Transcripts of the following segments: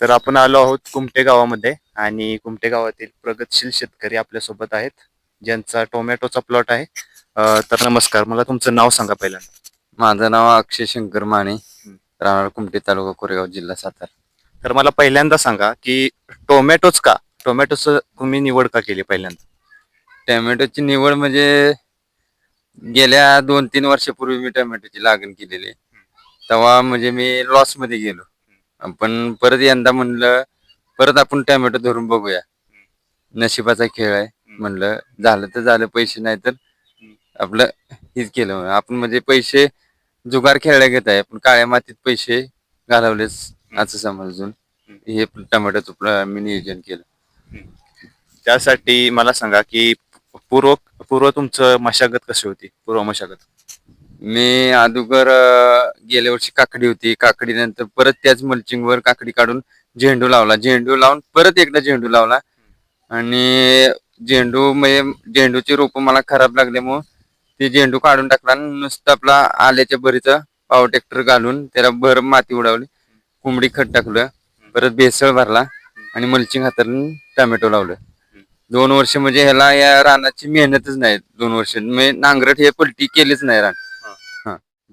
तर आपण आलो आहोत कुमटे गावामध्ये आणि कुमटे गावातील प्रगतशील शेतकरी आपल्यासोबत आहेत ज्यांचा टोमॅटोचा प्लॉट आहे. अं, तर नमस्कार मला तुमचं नाव सांगा पहिल्यांदा. माझं नाव अक्षय शंकर माने राहणार कुमटे तालुका कोरेगाव जिल्हा सातारा. तर मला पहिल्यांदा सांगा की टोमॅटोच का? टोमॅटोचं तुम्ही निवड का केली पहिल्यांदा? टोमॅटोची निवड म्हणजे गेल्या दोन तीन वर्षापूर्वी मी टोमॅटोची लागण केलेली. तेव्हा म्हणजे मी लॉसमध्ये गेलो. पण परत यंदा म्हणलं परत आपण टॅमॅटो धरून बघूया. नशिबाचा खेळ आहे म्हणलं झालं तर झालं पैसे नाही तर आपलं हेच केलं. आपण म्हणजे पैसे जुगार खेळल्या घेत आहे पण काळ्या मातीत पैसे घालवलेच असं समजून हे टोमॅटोचं तुपलं मी नियोजन केलं. त्यासाठी मला सांगा की पूर्व पूर्व तुमचं मशागत कशी होती? पूर्व मशागत. मी अगोदर गेल्या वर्षी काकडी होती. काकडी नंतर परत त्याच मल्चिंगवर वर काकडी काढून झेंडू लावला. झेंडू लावून परत एकदा झेंडू लावला. आणि झेंडू म्हणजे झेंडूची रोप मला खराब लागल्यामुळं ते झेंडू काढून टाकला आणि नुसतं आपला आल्याच्या भरीचा पावर ट्रॅक्टर घालून त्याला भर माती उडवली. कोंबडी खत टाकलं. परत भेसळ भरला आणि मल्चिंग हातरून टोमॅटो लावलं. दोन वर्ष म्हणजे ह्याला या रानाची मेहनतच नाही. दोन वर्ष म्हणजे नांगरट हे पलटी केलीच नाही रान.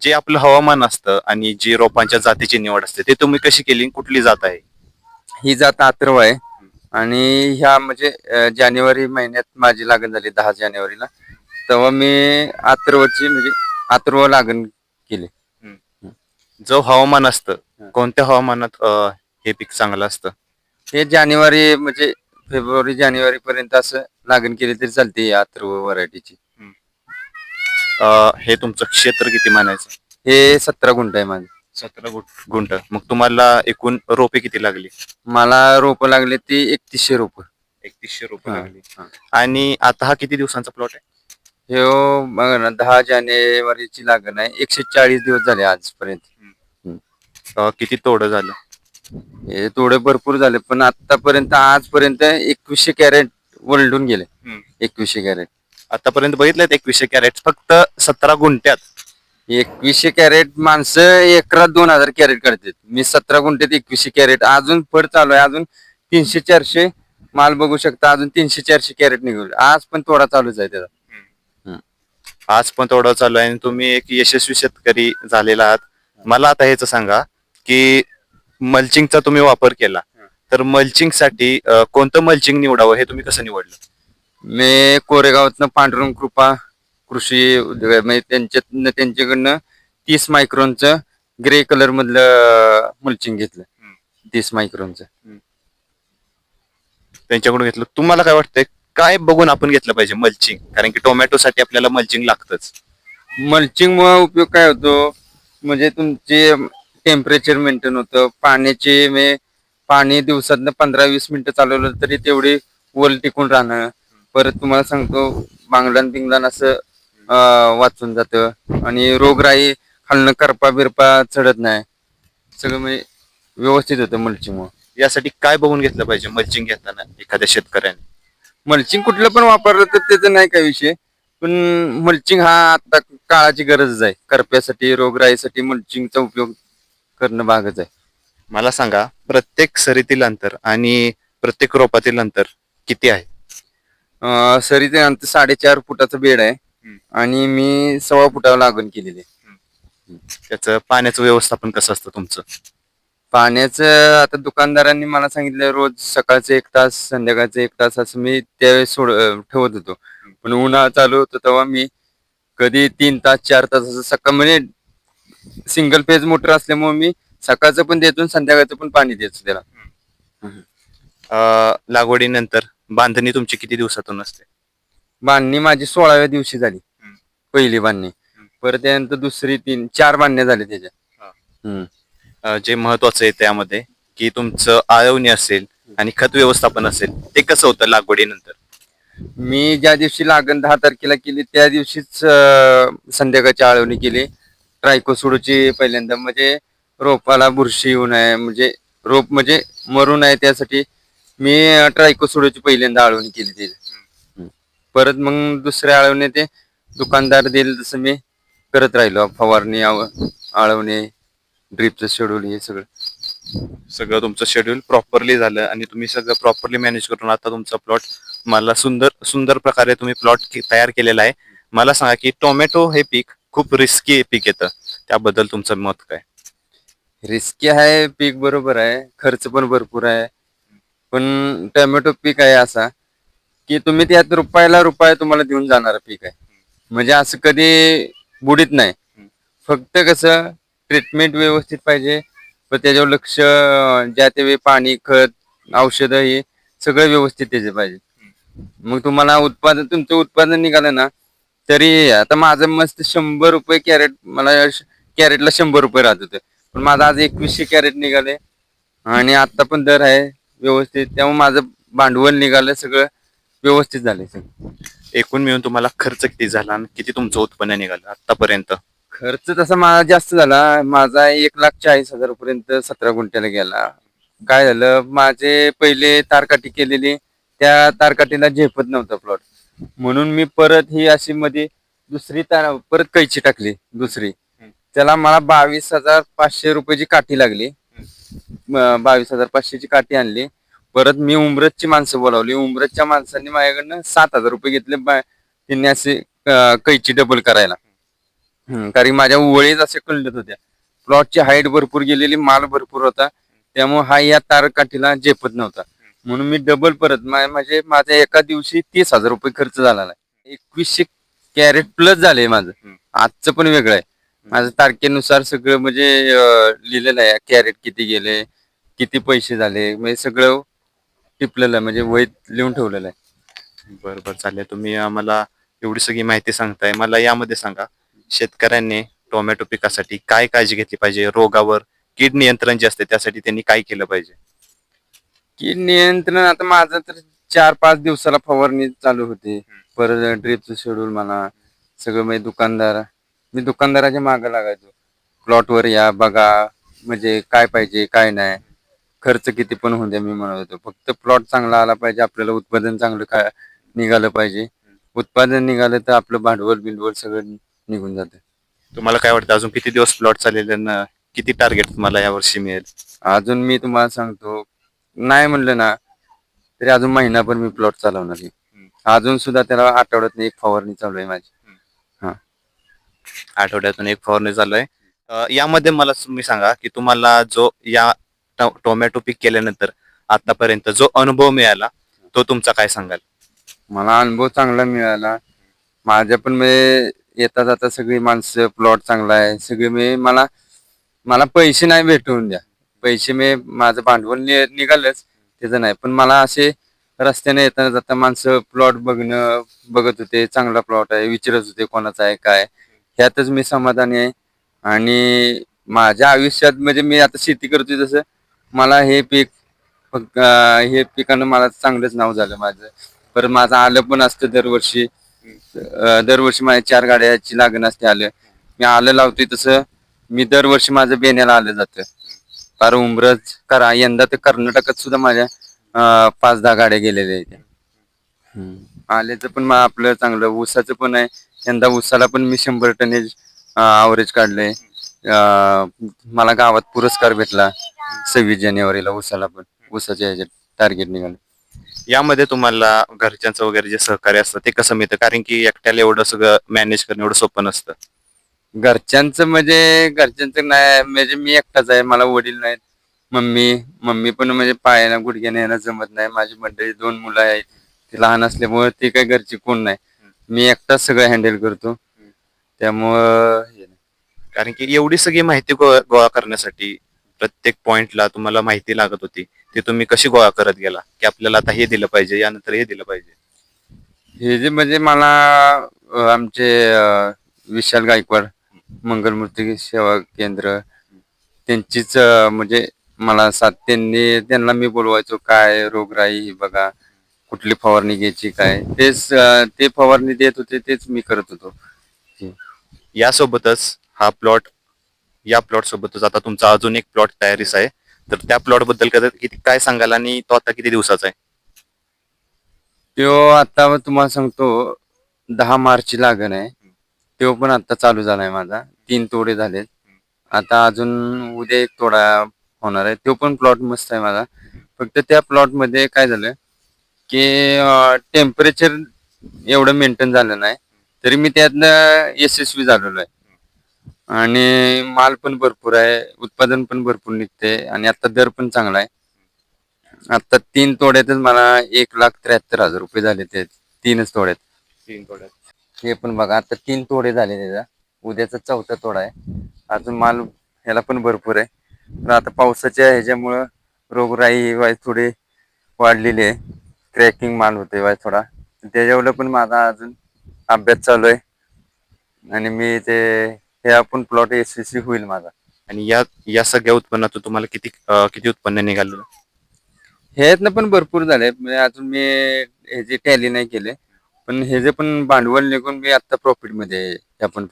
जे आपलं हवामान असतं आणि जी रोपांच्या जातीची निवड असते ते तुम्ही कशी केली कुठली जात आहे? ही जात अथर्व आहे. आणि ह्या म्हणजे अं, जानेवारी महिन्यात माझी लागण झाली दहा जानेवारीला. तेव्हा मी अथर्वची म्हणजे अथर्व लागण केली. जो हवामान असतं कोणत्या हवामानात अं, हे पीक चांगलं असतं? हे जानेवारी म्हणजे फेब्रुवारी जानेवारी पर्यंत असं लागण केली तरी चालते या अथर्व व्हरायटीची अं, हे तुमचं क्षेत्र किती मानायचं? हे सतरा गुंठ आहे माझं. सतरा गुंठ गुंठ. मग तुम्हाला एकूण रोपे किती लागली? मला रोप लागले ते एकतीसशे रोप. एकतीसशे रोपे लागली. आणि आता हा किती दिवसांचा प्लॉट आहे? हे हो, बघा ना दहा जानेवारीची लागण आहे. एकशे चाळीस दिवस झाले आजपर्यंत. अं, किती तोडं झालं? हे थोडे भरपूर झाले पण आतापर्यंत आजपर्यंत एकवीसशे कॅरेट वलडून गेले. एकवीसशे कॅरेट. आतापर्यंत बघितलं एकवीसशे कॅरेट फक्त सतरा गुंठ्यात. एकवीसशे कॅरेट माणसं एकरात दोन हजार कॅरेट काढतात. मी सतरा गुंठ्यात एकवीसशे कॅरेट. अजून फड चालू आहे. अजून तीनशे चारशे माल बघू शकता. अजून तीनशे चारशे कॅरेट निघून. आज पण थोडा चालूच आहे त्याचा. आज पण तेवढं चालू आहे. आणि तुम्ही एक यशस्वी शेतकरी झालेला आहात. मला आता ह्याच सांगा की मल्चिंगचा तुम्ही वापर केला. तर मल्चिंगसाठी अं, कोणतं मल्चिंग निवडावं हे तुम्ही कसं निवडलं? मी कोरेगावातनं पांडुरंग कृपा कृषी उद्योग. म्हणजे त्यांच्यात त्यांच्याकडनं तीस मायक्रोनचं ग्रे कलर मधलं मुलचिंग घेतलं तीस मायक्रोनचं. त्यांच्याकडून घेतलं. तुम्हाला काय वाटतंय? काय बघून आपण घेतलं पाहिजे मल्चिंग कारण की टोमॅटो साठी आपल्याला मल्चिंग लागतच. मल्चिंग मुळे उपयोग काय होतो? म्हणजे तुमचे टेम्परेचर मेंटेन होतं. पाण्याचे पाणी दिवसातनं पंधरा वीस मिनिटं चालवलं तरी तेवढी वल टिकून राहणं. परत तुम्हाला सांगतो बांगडान बिंगडान असं अं, वाचून जातं. आणि रोगराई खालनं करपा बिरपा चढत नाही. सगळं म्हणजे व्यवस्थित होतं मल्चिंग यासाठी काय बघून घेतलं पाहिजे मल्चिंग घेताना एखाद्या शेतकऱ्याने? मल्चिंग कुठलं पण वापरलं तर त्याचं नाही काय विषय. पण मल्चिंग हा आता काळाची गरजच आहे. करप्यासाठी रोगराईसाठी मल्चिंगचा उपयोग करणं भागच आहे. मला सांगा प्रत्येक सरीतील अंतर आणि प्रत्येक रोपातील अंतर किती आहे? अं, सरीचे अंतर साडेचार फुटाचं बेड आहे. हम्म. आणि मी सव्वा फुटावर लागण केलेली आहे. त्याचं पाण्याचं व्यवस्थापन कसं असतं तुमचं? पाण्याचं आता दुकानदारांनी मला सांगितलं रोज सकाळचं एक तास संध्याकाळचं एक तास असं मी त्यावेळेस सोड अं, ठेवत होतो. पण उन्हाळा चालू होतो तेव्हा मी कधी तीन तास चार तास असं सकाळ म्हणजे सिंगल फेज मोटर असल्यामुळे मी सकाळचं पण देतो आणि संध्याकाळचं पण पाणी देतो त्याला. अं, लागवडीनंतर? बांधणी तुमची किती दिवसातून असते? बांधणी माझी सोळाव्या दिवशी झाली. हम्म. पहिली बांधणी. परत त्यानंतर दुसरी तीन चार बांधण्या झाल्या त्याच्या. हा. हम्म. अं, जे महत्वाचं आहे त्यामध्ये की तुमचं आळवणी असेल आणि खत व्यवस्थापन असेल ते कसं होतं लागवडीनंतर? मी ज्या दिवशी लागण दहा तारखेला केली त्या दिवशीच अं, संध्याकाळची आळवणी केली. ट्रायकोसुडोची पहिल्यांदा म्हणजे रोपाला बुरशी येऊ नये म्हणजे रोप म्हणजे मरू नये त्यासाठी मी ट्रायकोसुडोची पहिल्यांदा आळवणी केली त्याची हम्म. परत मग दुसऱ्या आळवणी ते दुकानदार देईल तसं मी करत राहिलो. फवारणी आळवणी ड्रिपचं शेड्यूल हे सगळं. सगळं तुमचं शेड्यूल प्रॉपरली झालं आणि तुम्ही सगळं प्रॉपरली मॅनेज करून आता तुमचा प्लॉट मला सुंदर सुंदर प्रकारे तुम्ही प्लॉट तयार केलेला आहे. मला सांगा की टोमॅटो हे पीक खूप रिस्की पीक येतं. त्याबद्दल तुमचं मत काय? रिस्की आहे पीक बरोबर आहे. खर्च पण भरपूर आहे. पण टोमॅटो पीक आहे असा की तुम्ही त्यात रुपयाला रुपया तुम्हाला देऊन जाणार पीक आहे. म्हणजे असं कधी बुडीत नाही. फक्त कसं ट्रीटमेंट व्यवस्थित पाहिजे पण त्याच्यावर लक्ष ज्या त्यावेळी पाणी खत औषधं हे सगळं व्यवस्थित त्याचे पाहिजे. मग तुम्हाला उत्पादन तुमचं उत्पादन निघालं ना तरी आता माझं मस्त शंभर रुपये कॅरेट मला कॅरेटला शंभर रुपये राहत होते. पण माझं आज एकवीसशे कॅरेट निघाले. आणि आता पण दर आहे व्यवस्थित. त्यामुळे माझं भांडवल निघालं सगळं व्यवस्थित झालंय सगळं. एकूण मिळून तुम्हाला खर्च किती झाला आणि किती तुमचं उत्पन्न निघालं आतापर्यंत? खर्च तसा माझा जास्त झाला. माझा एक लाख चाळीस हजार पर्यंत सतरा गुंठ्याला गेला. काय झालं? माझे पहिले तारकाठी केलेली त्या तारकाठीला झेपत नव्हता प्लॉट म्हणून मी परत ही अशी मध्ये दुसरी तार परत कैची टाकली दुसरी. त्याला मला बावीस हजार पाचशे रुपयाची काठी लागली बावीस हजार पाचशेची काठी आणली. परत मी उमरतची माणसं बोलावली. उमरतच्या माणसांनी माझ्याकडनं सात हजार रुपये घेतले त्यांनी असे कैची डबल करायला. कारण माझ्या वळीच असे कळत होत्या. प्लॉटची हाईट भरपूर गेलेली माल भरपूर होता. त्यामुळे हा या तारकाठीला झेपत नव्हता. म्हणून मी डबल परत म्हणजे माझ्या एका दिवशी तीस हजार रुपये खर्च झाला. एकवीसशे कॅरेट प्लस झाले माझं. आजचं पण वेगळं आहे. माझं तारखेनुसार सगळं म्हणजे लिहिलेलं आहे. कॅरेट किती गेले किती पैसे झाले म्हणजे सगळं टिपलेलं आहे. म्हणजे वहीत लिहून ठेवलेलं आहे. बरं बरं. चालेल. तुम्ही आम्हाला एवढी सगळी माहिती सांगताय. मला यामध्ये सांगा शेतकऱ्यांनी टोमॅटो पिकासाठी काय काळजी घेतली पाहिजे? रोगावर कीड नियंत्रण जे असते त्यासाठी त्यांनी काय केलं पाहिजे? की नियंत्रण आता माझं तर चार पाच दिवसाला फवारणी चालू होती. परत ड्रिपचं शेड्यूल म्हणा सगळं म्हणजे दुकानदार मी दुकानदाराच्या मागे लागायचो. प्लॉटवर या बघा म्हणजे काय पाहिजे काय नाही. खर्च किती पण होऊ द्या मी म्हणत होतो. फक्त प्लॉट चांगला आला पाहिजे आपल्याला उत्पादन चांगलं काय निघालं पाहिजे. उत्पादन निघालं तर आपलं भांडवल बिंडवल सगळं निघून जातं. तुम्हाला काय वाटतं? अजून किती दिवस प्लॉट चालेल किती टार्गेट तुम्हाला यावर्षी मिळेल? अजून मी तुम्हाला सांगतो नाही म्हणलं ना तरी अजून महिनाभर मी प्लॉट चालवणार आहे. अजून सुद्धा त्याला आठवड्यात एक फवारणी चालू आहे माझी. आठवड्यातून एक फवारणी चालू आहे. यामध्ये मला तुम्ही सांगा की तुम्हाला जो या टोमॅटो पीक केल्यानंतर आतापर्यंत जो अनुभव मिळाला तो तुमचा काय सांगाल? मला अनुभव चांगला मिळाला. माझ्या पण मी येता जाता सगळी माणसं प्लॉट चांगला आहे. सगळे म्हणजे मी मला मला पैसे नाही भेटवून द्या. पैसे मी माझं भांडवल नि- निघालंच त्याचं नाही. पण मला असे रस्त्याने येताना जाता माणसं प्लॉट बघणं बघत होते. चांगला प्लॉट आहे विचारत होते कोणाचा आहे काय ह्यातच मी समाधानी आहे. आणि माझ्या आयुष्यात म्हणजे मी आता शेती करतोय जसं मला हे पीक फक्त हे पिकानं मला चांगलंच नाव झालं माझं. पर माझं आलं पण असतं दरवर्षी. दरवर्षी माझ्या चार गाड्याची लागण असते आलं. मी आलं लावतोय तसं मी दरवर्षी माझं बेण्याला आलं जातं. फार उमरच करा. यंदा तर कर्नाटकात सुद्धा माझ्या पाच दहा गाड्या गेलेल्या आहेत. आल्याचं पण मा- आपलं चांगलं ऊसाचं पण आहे. यंदा ऊसाला पण मी शंभर टनेज आवरेज काढलंय. मला गावात पुरस्कार भेटला सव्वीस जानेवारीला ऊसाला पण. ऊसाच्या ह्याच्यात टार्गेट निघालं. यामध्ये तुम्हाला घरच्यांचं वगैरे जे सहकार्य असतं ते कसं मिळतं? कारण की एकट्याला एवढं सगळं मॅनेज करणं एवढं सोपं नसतं. घरच्यांचं म्हणजे घरच्यांचं नाही. म्हणजे मी एकटाच आहे. मला वडील नाहीत. मम्मी मम्मी पण म्हणजे पायाला गुडघ्याने यायला जमत नाही. माझी मंडळी दोन मुलं आहेत. ते लहान असल्यामुळे ते काही घरची कोण नाही. मी एकटाच सगळं हँडल करतो. त्यामुळं हे नाही. कारण की एवढी सगळी माहिती गो- गोळा करण्यासाठी प्रत्येक पॉइंटला तुम्हाला माहिती लागत होती. ती तुम्ही कशी गोळा करत गेला? की आपल्याला आता हे दिलं पाहिजे यानंतर हे दिलं पाहिजे? हे जे म्हणजे मला अं, आमचे अं, विशाल गायकवाड मंगलमूर्ती सेवा केंद्र त्यांचीच अं, म्हणजे मला साथ त्यांनी त्यांना मी बोलवायचो काय रोगराई ही बघा. कुठली फवारणी घ्यायची काय? तेच अं, ते फवारणी देत होते तेच मी करत होतो. यासोबतच हा प्लॉट या प्लॉट सोबतच आता तुमचा अजून एक प्लॉट तयारीस आहे. तर त्या प्लॉटबद्दल किती काय सांगाल आणि तो आता किती दिवसाचा आहे? तो आता तुम्हाला सांगतो दहा मार्चची लागण आहे. तो पण आता चालू झालाय माझा. तीन तोडे झालेत. आता अजून उद्या एक तोडा होणार आहे. तो पण प्लॉट मस्त आहे माझा. फक्त त्या प्लॉटमध्ये काय झालं की टेम्परेचर एवढं मेंटेन झालं नाही. तरी मी त्यातनं यशस्वी झालेलो आहे. आणि माल पण भरपूर आहे उत्पादन पण भरपूर निघते आणि आता दर पण चांगला आहे. आता तीन तोड्यातच मला एक लाख त्र्याहत्तर हजार रुपये झाले ते तीनच तोड्यात. तीन तोड्यात. हे पण बघा आता तीन तोडे झाले त्याचा उद्याचा चौथा तोडा आहे. अजून माल ह्याला पण भरपूर आहे. पण आता पावसाच्या ह्याच्यामुळं रोगराई थोडी वाढलेली आहे. क्रॅकिंग माल होते वाय थोडा. त्याच्यावर पण माझा अजून अभ्यास चालू आहे. आणि मी ते हे आपण प्लॉट यशस्वी होईल माझा. आणि या या सगळ्या उत्पन्नातून तुम्हाला किती अं, किती उत्पन्न निघालं ह्यातनं पण भरपूर झाले म्हणजे अजून मी ह्याची टॅली नाही केले. पण हे जे पण भांडवल निघून मी आता प्रॉफिटमध्ये आहे या पण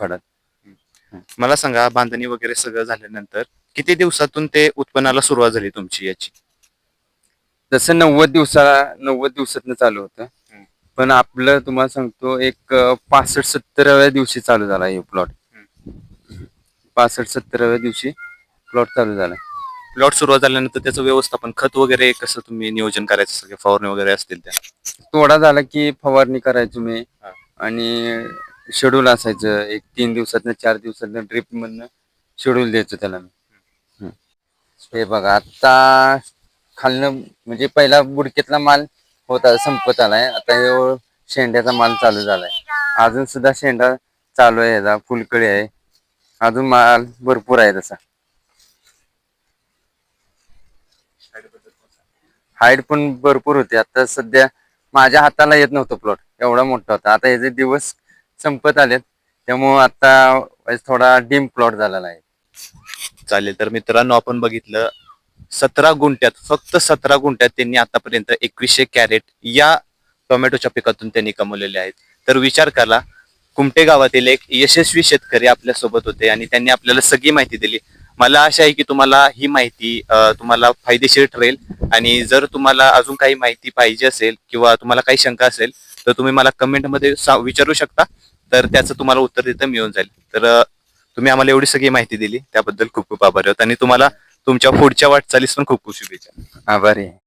मला सांगा बांधणी वगैरे सगळं झाल्यानंतर किती दिवसातून ते उत्पन्नाला सुरुवात झाली तुमची याची? तसं नव्वद दिवसाला नव्वद दिवसातनं चालू होतं. पण आपलं तुम्हाला सांगतो एक पासष्ट सत्तराव्या दिवशी चालू झाला हे प्लॉट. पासष्ट सत्तराव्या दिवशी प्लॉट चालू झाला. प्लॉट सुरुवात झाल्यानंतर त्याचं व्यवस्थापन खत वगैरे कसं तुम्ही नियोजन करायचं? सगळे फवारणी वगैरे असतील त्या? तोडा झाला की फवारणी करायचो मी. हा. आणि शेड्यूल असायचं एक तीन दिवसातनं चार दिवसातनं ड्रिप मधनं शेड्यूल द्यायचं त्याला मी. हे बघा आता खालनं म्हणजे पहिला बुडकेतला माल होता संपत आलाय. आता हे शेंड्याचा माल चालू झालाय. अजून सुद्धा शेंडा चालू आहे याचा फुलकळी आहे. अजून माल भरपूर आहे तसा. हाईट पण भरपूर होती. आता सध्या माझ्या हाताला येत नव्हतं प्लॉट. एवढा मोठा होता. आता याचे दिवस संपत आलेत त्यामुळं आता थोडा डीम प्लॉट झालेला आहे. चालेल. तर मित्रांनो आपण बघितलं सतरा गुंठ्यात फक्त सतरा गुंठ्यात त्यांनी आतापर्यंत एकवीसशे कॅरेट या टोमॅटोच्या पिकातून त्यांनी कमवलेले आहेत. तर विचार करा कुमटे गावातील एक यशस्वी शेतकरी आपल्यासोबत होते आणि त्यांनी आपल्याला सगळी माहिती दिली. मला आशा आहे की तुम्हाला ही माहिती तुम्हाला फायदेशीर ठरेल आणि जर तुम्हाला अजून काही माहिती पाहिजे असेल किंवा तुम्हाला काही शंका असेल तर तुम्ही मला कमेंटमध्ये सा- विचारू शकता. तर त्याचं तुम्हाला उत्तर तिथं मिळून जाईल. तर तुम्ही आम्हाला एवढी सगळी माहिती दिली. त्याबद्दल खूप खूप आभार आहोत. आणि तुम्हाला तुमच्या पुढच्या वाटचालीस पण खूप खूप शुभेच्छा. आभारी आहे.